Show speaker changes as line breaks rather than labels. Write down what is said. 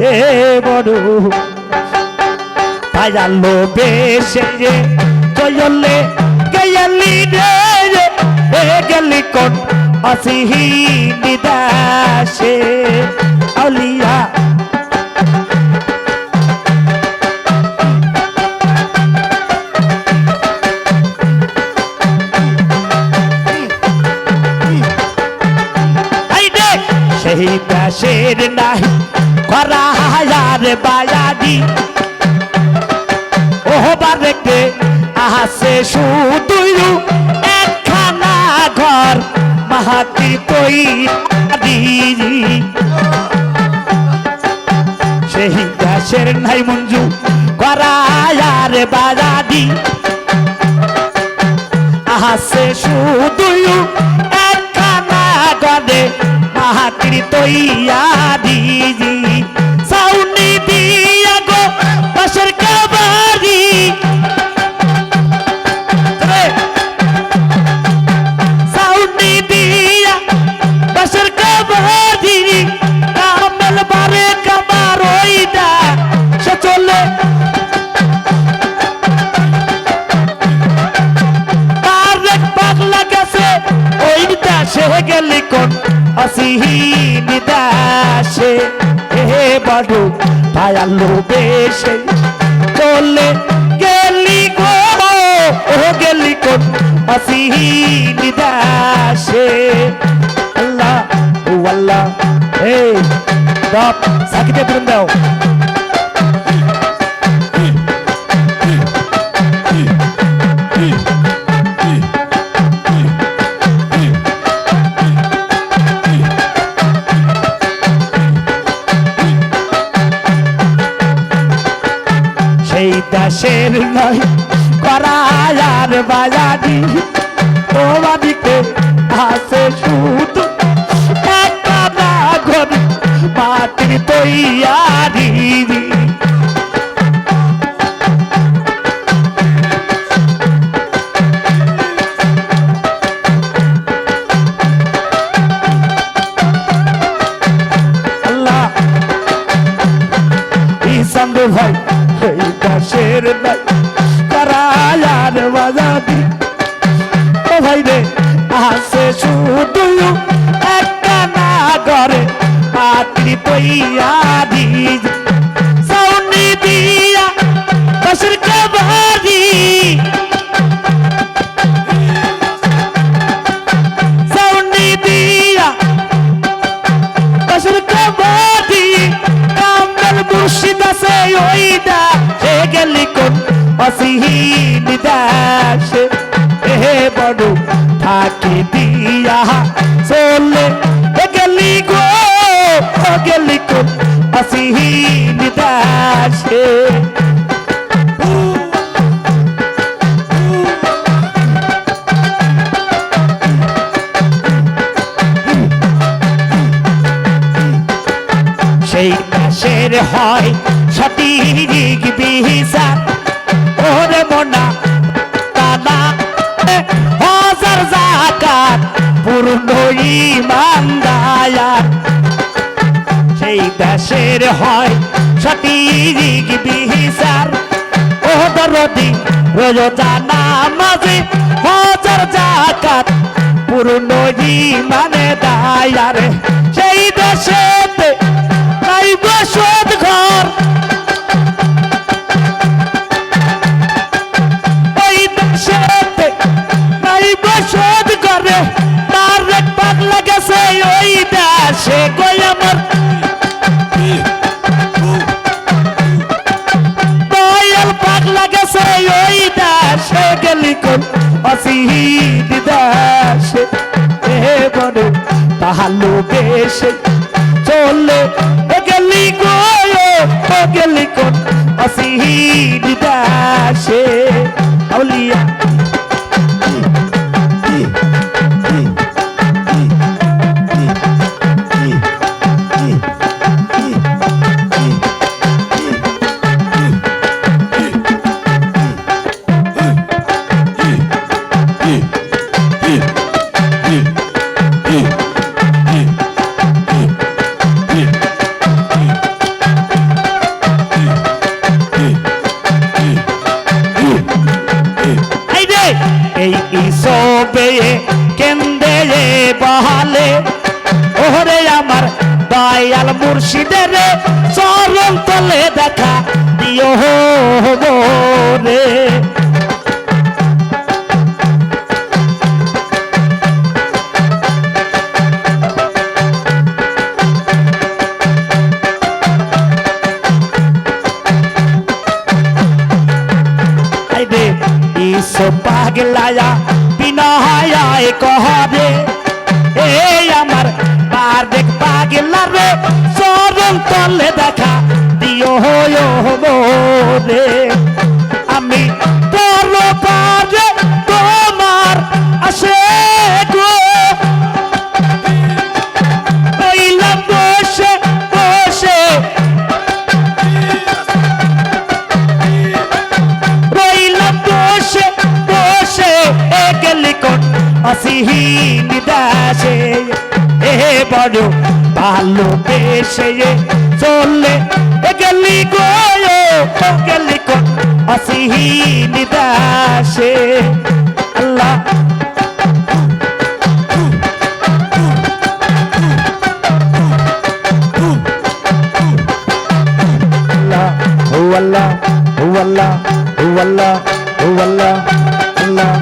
এ বড়। ভাইয়ালো বেশে রে জয়লে গেলি রে এ গেলি কোন আসিহি নিদাসে আইডে সেই দাসের নাহি হায়ার বায়াদি ওহ বারেকে আসে শুধুই একখানা ঘর মাহাতি তৈ সেই দাসের নাই মঞ্জু করা হায়ার বায়াদি আসে শুধুই একখানা গদে মাহাতির তৈয়ারি দাসে গেলি কোন আসিহি নিদাসে? হে বাডু ভায়ালো বেশে। চলে গেলি গো ও গেলি কোন আসিহি নিদাসে? আল্লাহ, ও আল্লাহ হে বাপ সাকিতে বৃন্দ দাও। দাসের নয় করায়ার বাজারি। তোমাদিকে আসে শুধু একটা না ঘর মাটির তৈয়ারি। ভাই বাজাদি ও ভাই রে, আসে শুধু একটা না করে পাত্রি তৈয়ারি সাউনি দিয়া বসর কাবারি সাউনি দিয়া বসর কাবারি কামল মুর্শিদ আছে ওইটা হে গেলি কোন অসিহি? থাকি দিয়া চলে গেলি গো, গেলি কোন অসিহি নিদাস সেই দেশের হয় সঠিক বিহিসাব ওরে মোনা কানা হাজার জাকাত পূর্ণ ইমানদায়ার সেই দেশের হয় সঠিক বিহিসার ও দরদি, রোজা নামাজে হাজার জাকাত পূর্ণ ইমানে দায়ার সেই দেশেতে নাই বসত ঘর দেশে কই আমার? দয়াল পাগলা গেছে ওই দেশে গেলি কোন অসিহি দাসে? হে বড় তাহালো বেশে চলে গেলি ও? গেলি কোন অসিহি দাসে? দয়াল মুর্শিদের চরণ তলে দেখা দিও রে। পাগলায়া বিনা হায়ায় কহরে রে চরণ তলে দেখা দিও হো মোরে আমি তোর তোমার আসে গো। রইলাম বড় ভালোবেসে চললে এ গেলি গো ও গেলিকট অসিহীন দাসে। আল্লাহ। আল্লাহ, ও আল্লাহ ও আল্লাহ আল্লাহ।